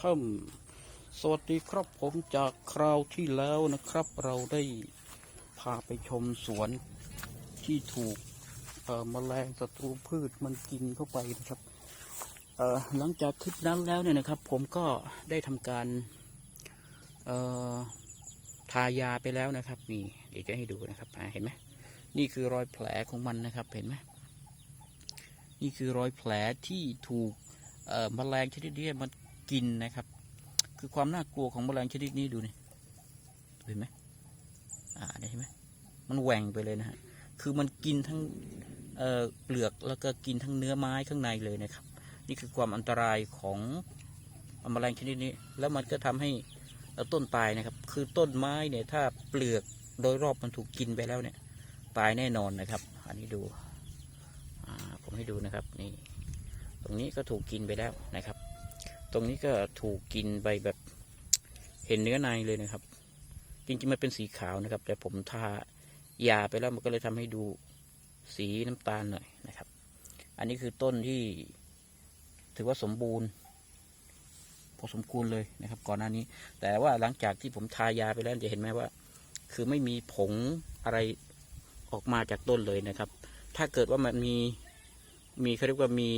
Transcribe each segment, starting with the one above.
ฮึมสวัสดีครับผมจากคราวที่แล้วนะครับ เราได้พาไปชมสวนที่ถูกเอ่อแมลงศัตรูพืชมันกินเข้าไปนะครับหลังจากคลิปนั้นแล้วเนี่ยนะครับ ผมก็ได้ทำการทายาไปแล้วนะครับนี่เดี๋ยวจะให้ดูนะครับเห็นไหมนี่คือรอยแผลของมันนะครับเห็นไหมนี่คือรอยแผลที่ถูกแมลงชนิดนี้มัน กินนะครับ คือความน่ากลัวของแมลงชนิดนี้ดูนี่เห็นไหมอ่าเห็นไหมมันแหว่งไปเลยนะฮะคือมันกินทั้งเอ่อเปลือกแล้วก็กินทั้งเนื้อไม้ข้างในเลยนะครับ นี่คือความอันตรายของแมลงชนิดนี้ แล้วมันก็ทำให้ต้นตายนะครับ คือต้นไม้เนี่ยถ้าเปลือกโดยรอบมันถูกกินไปแล้วเนี่ย ตายแน่นอนนะครับ อันนี้ดูอ่าผมให้ดูนะครับนี่ ตรงนี้ก็ถูกกินไปแล้วนะครับ ตรงนี้ก็ถูกกินไปแบบเห็นเนื้อในเลยนะครับ จริงๆมันเป็นสีขาวนะครับ แต่ผมทายาไปแล้วมันก็เลยทำให้ดูสีน้ำตาลหน่อยนะครับ อันนี้คือต้นที่ถือว่าสมบูรณ์พอสมควรเลยนะครับ ก่อนหน้านี้ แต่ว่าหลังจากที่ผมทายาไปแล้วจะเห็นไหมว่า คือไม่มีผงอะไรออกมาจากต้นเลยนะครับ ถ้าเกิดว่ามันมีมีเขาเรียกว่ามี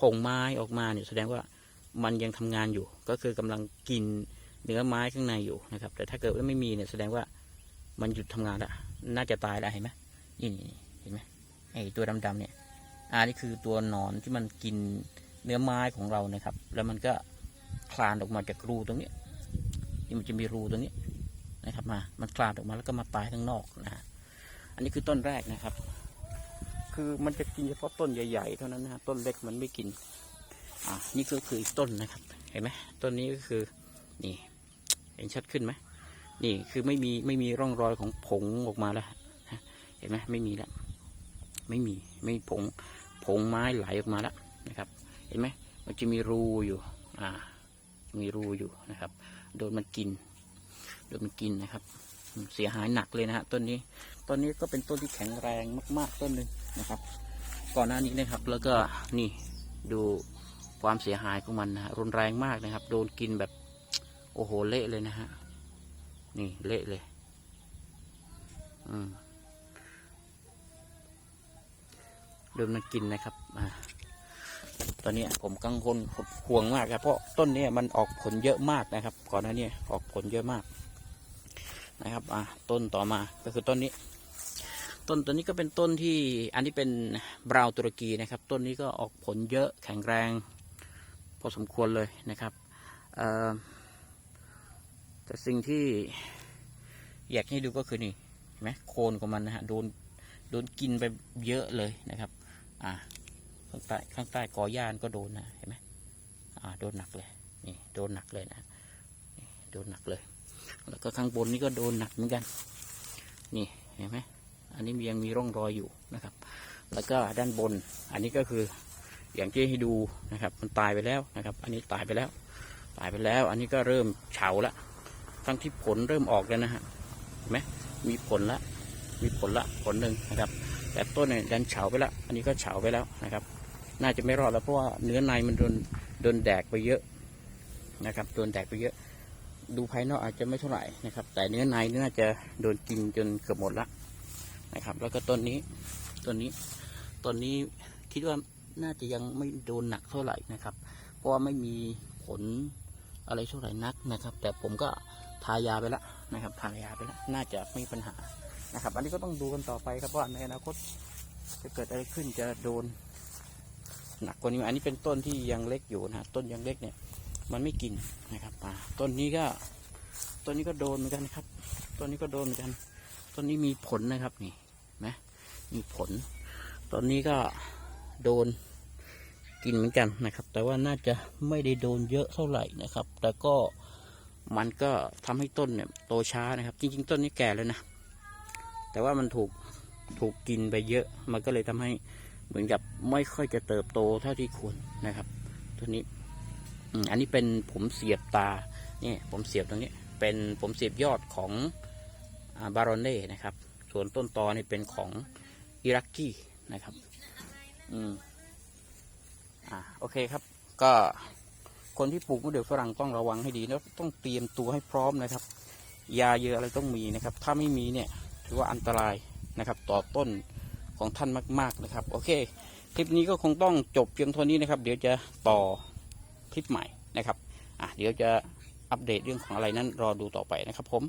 ผงไม้ออกมาเนี่ยแสดงว่ามันยังทำงานอยู่ ก็คือกำลังกินเนื้อไม้ข้างในอยู่นะครับ แต่ถ้าเกิดว่าไม่มีเนี่ยแสดงว่ามันหยุดทำงานแล้วน่าจะตายแล้วเห็นไหมนี่เห็นไหมไอ้ตัวดำๆเนี่ยอันนี้คือตัวหนอนที่มันกินเนื้อไม้ของเรานะครับ แล้วมันก็คลานออกมาจากรูตรงนี้นี่มันจะมีรูตรงนี้นะครับมา มันคลานออกมาแล้วก็มาตายข้างนอกนะฮะอันนี้คือต้นแรกนะครับ คือมันจะกินเฉพาะต้นใหญ่ ๆ เท่านั้นนะต้นเล็กมันไม่กิน อ่านี่ก็คืออีกต้นนะครับ เห็นไหมต้นนี้ก็คือนี่ เห็นชัดขึ้นไหมนี่คือไม่มีไม่มีร่องรอยของผงออกมาแล้วเห็นไหมไม่มีแล้วไม่มีไม่มีผงผงไม้ไหลออกมาแล้วนะครับ เห็นไหมมันจะมีรูอยู่อ่ามีรูอยู่นะครับ โดนมันกิน โดนมันกินนะครับ เสียหายหนักเลยนะฮะต้นนี้ต้นนี้ก็เป็นต้นที่แข็งแรงมาก ๆ ต้นหนึ่งนะครับ ก่อนหน้านี้นะครับ แล้วก็นี่ดูความเสียหายของมันนะฮะรุนแรงมากนะครับ โดนกินแบบโอ้โหเละเลยนะฮะนี่เละเลยอืมโดนมันกินนะครับอ่าตอนนี้ผมกังวลห่วงมากครับเพราะต้นนี้มันออกผลเยอะมากนะครับ ก่อนหน้านี้ออกผลเยอะมาก นะครับอะต้นต่อมาก็คือต้นนี้ ต้นตัวนี้ก็เป็นต้นที่อันนี้เป็นบราวตุรกีนะครับ ต้นนี้ก็ออกผลเยอะแข็งแรง พอสมควรเลยนะครับเอ่อแต่สิ่งที่อยากให้ดูก็คือนี่เห็นไหมโคนของมันนะฮะโดนโดนกินไปเยอะเลยนะครับ อ่าข้างใต้ข้างใต้กอหญ้านก็โดนนะเห็นไหมอ่าโดนหนักเลยนี่โดนหนักเลยนะโดนหนักเลย แล้วก็ข้างบนนี่ก็โดนหนักเหมือนกัน นี่เห็นไหมอันนี้ยังมีร่องรอยอยู่นะครับ แล้วก็ด้านบน อันนี้ก็คืออย่างที่ให้ดูนะครับ มันตายไปแล้วนะครับ อันนี้ตายไปแล้ว ตายไปแล้ว อันนี้ก็เริ่มเฉาละทั้งที่ผลเริ่มออกแล้วนะฮะเห็นไหมมีผลละมีผลละผลหนึ่งนะครับ แต่ต้นเนี่ยดันเฉาไปแล้วอันนี้ก็เฉาไปแล้วนะครับ น่าจะไม่รอดแล้วเพราะว่าเนื้อในมันโดนโดนแดกไปเยอะนะครับโดนแดกไปเยอะ ดูภายนอกอาจจะไม่เท่าไหร่นะครับ แต่เนื้อในนี่น่าจะโดนกินจนเกือบหมดละนะครับ แล้วก็ต้นนี้ต้นนี้ต้นนี้คิดว่าน่าจะยังไม่โดนหนักเท่าไหร่นะครับ เพราะว่าไม่มีผลอะไรเท่าไหร่นักนะครับ แต่ผมก็ทายาไปแล้วนะครับ ทายาไปแล้วน่าจะไม่มีปัญหานะครับ อันนี้ก็ต้องดูกันต่อไปครับว่าในอนาคตจะเกิดอะไรขึ้นจะโดนหนักกว่านี้อันนี้เป็นต้นที่ยังเล็กอยู่นะต้นยังเล็กเนี่ย มันไม่กินนะครับอ่าต้นนี้ก็ต้นนี้ก็โดนเหมือนกันครับต้นนี้ก็โดนเหมือนกันต้นนี้มีผลนะครับนี่นไหมมีผลต้นนี้ก็โดนกินเหมือนกันนะครับ แต่ว่าน่าจะไม่ได้โดนเยอะเท่าไหร่นะครับ แต่ก็มันก็ทำให้ต้นเนี่ยโตช้านะครับ จริง ๆ ต้นนี้แก่แล้วนะแต่ว่ามันถูกถูกกินไปเยอะ มันก็เลยทำให้เหมือนกับไม่ค่อยจะเติบโตเท่าที่ควรนะครับต้นนี้ อันนี้เป็นผมเสียบตานี่ผมเสียบตรงนี้ เป็นผมเสียบยอดของบารอนเน่นะครับ ส่วนต้นตอนี่เป็นของอิรักกี้นะครับ อืมอ่าโอเคครับ ก็คนที่ปลูกมะเดื่วฝรั่งต้องระวังให้ดีแล้ต้องเตรียมตัวให้พร้อมนะครับ ยาเยอะอะไรต้องมีนะครับ ถ้าไม่มีเนี่ยถือว่าอันตรายนะครับ ต่อต้นของท่านมาก ๆนะครับ โอเค คลิปนี้ก็คงต้องจบเพียงเท่านี้นะครับ เดี๋ยวจะต่อ คลิปใหม่นะครับอะเดี๋ยวจะอัปเดตเรื่องของอะไรนั้นรอดูต่อไปนะครับผม